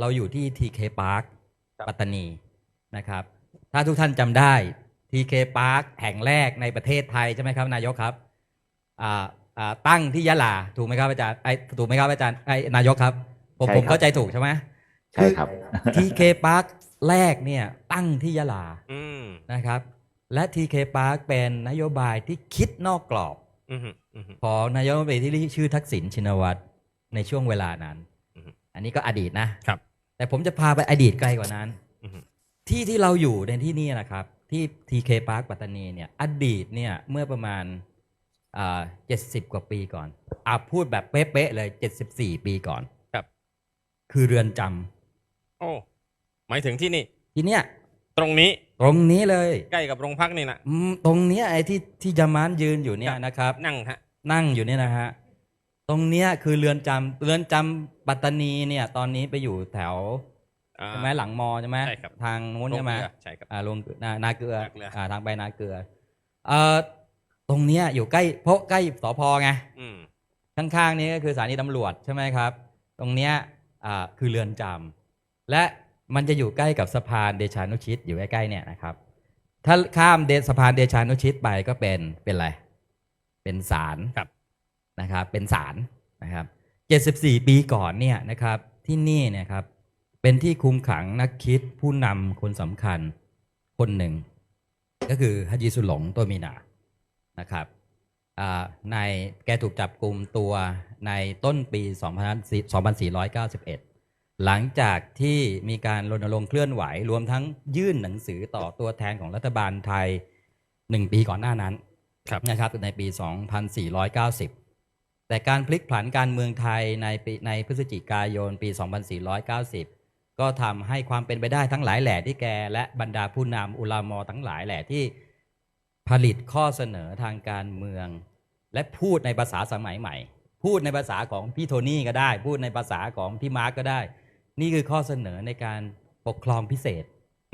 เราอยู่ที่ TK Park ครับปัตตานีนะครับ ถ้าทุกท่านจำได้ TK Park แห่งแรกในประเทศไทยใช่ไหมครับ นายกครับอ่าอ่าตั้งที่ยะลาถูกไหมครับอาจารย์ไอ้ถูกไหมครับอาจารย์ไอ้นายกครับ ผมใช่ผมครับเข้าใจถูกใช่ไหมใช่ครับ TK Park แรกเนี่ยตั้งที่ยะลาอืมนะครับ และ TK Park เป็นนโยบายที่คิดนอกกรอบอืมอืมของนายกรัฐมนตรีที่ชื่อทักษิณชินวัตรในช่วงเวลานั้นอือฮึอันนี้ก็อดีตนะครับ แต่ผมจะพาไปอดีตไกลกว่านั้นอืมที่ที่เราอยู่ในที่นี่นะครับ ที่ TK Park ปัตตานีเนี่ยอดีตเนี่ยเมื่อประมาณเจ็ดสิบกว่าปีก่อนอะพูดแบบเป๊ะๆเลย74ปีก่อนครับ คือเรือนจโอ้หมายถึงที่นี่ำที่เนี้ยตรงนี้ตรงนี้เลยใกล้กับโรงพักนี่นะอืมตรงเนี้ยไอ้ที่ที่จามานยืนอยู่เนี่คยรับนะครับ นั่งฮะนั่งอยู่เนี่ยนะฮะ ตรงเนี้ยคือเรือนจำเรือนจำปัตตานีเนี่ย ตอนนี้ไปอยู่แถวอ่า ใช่ไหมหลังมอใช่ไหมใช่ครับ ทางนู้นใช่ไหมโรงเรือใช่ครับ อ่าลงนานาเกลือนาเกลืออ่อ่าทางไปนาเกลือเอ่อตรงเนี้ยอยู่ใกล้เพราะใกล้สพไงอืม ข้างๆนี้ก็คือสถานีตำรวจใช่ไหมครับ ตรงเนี้ยอ่าคือเรือนจำและมันจะอยู่ใกล้กับสะพานเดชานุชิตอยู่ใกล้ๆเนี่ยนะครับ ถ้าข้ามเดสะพานเดชานุชิตไปก็เป็นเป็นอะไรเป็นศาลครับ นะครับเป็นศาลนะครับ 74 ปีก่อนเนี่ยนะครับที่นี่เนี่ยครับเป็นที่คุมขังนักคิดผู้นำคนสำคัญคนหนึ่ง ก็คือฮัจยิสุหลงตัวมีนานะครับอ่าในแกถูกจับกลุ่มตัวในต้นปี 2491 หลังจากที่มีการรณรงค์เคลื่อนไหว รวมทั้งยื่นหนังสือต่อตัวแทนของรัฐบาลไทย 1 ปีก่อนหน้านั้นครับนะครับในปี 2490 แต่การพลิกผันการเมืองไทยในปีในพฤศจิกายนปี 2490 ก็ทำให้ความเป็นไปได้ทั้งหลายแหล่ที่แก และบรรดาผู้นำอุลามอทั้งหลายแหล่ที่ผลิตข้อเสนอทางการเมือง และพูดในภาษาสมัยใหม่ พูดในภาษาของพี่โทนี่ก็ได้ พูดในภาษาของพี่มาร์กก็ได้ นี่คือข้อเสนอในการปกครองพิเศษ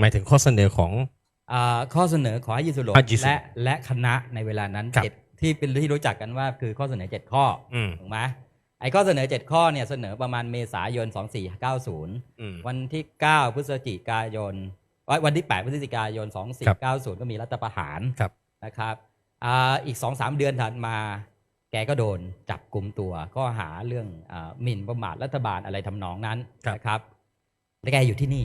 หมายถึงข้อเสนอของอ่าข้อเสนอของฮัจยิสุลงฮัจยิสุลงและและคณะในเวลานั้นครับเจ็ด ที่เป็นที่รู้จักกันว่าคือข้อเสนอ 7 ข้ออืม ถูกไหมไอ้ข้อเสนอ 7 ข้อเนี่ยเสนอประมาณเมษายน 2490 อืม วันที่ 9 พฤศจิกายนเอ้ยวันที่ 8 พฤศจิกายน 2490 ก็มีรัฐประหารครับ นะครับอ่าอีก 2-3 เดือนถัดมา แกก็โดนจับกลุ่มตัวข้อหาเรื่องอาหมิ่นประมาทรัฐบาลอะไรทำนองนั้นครับ นะครับและแกอยู่ที่นี่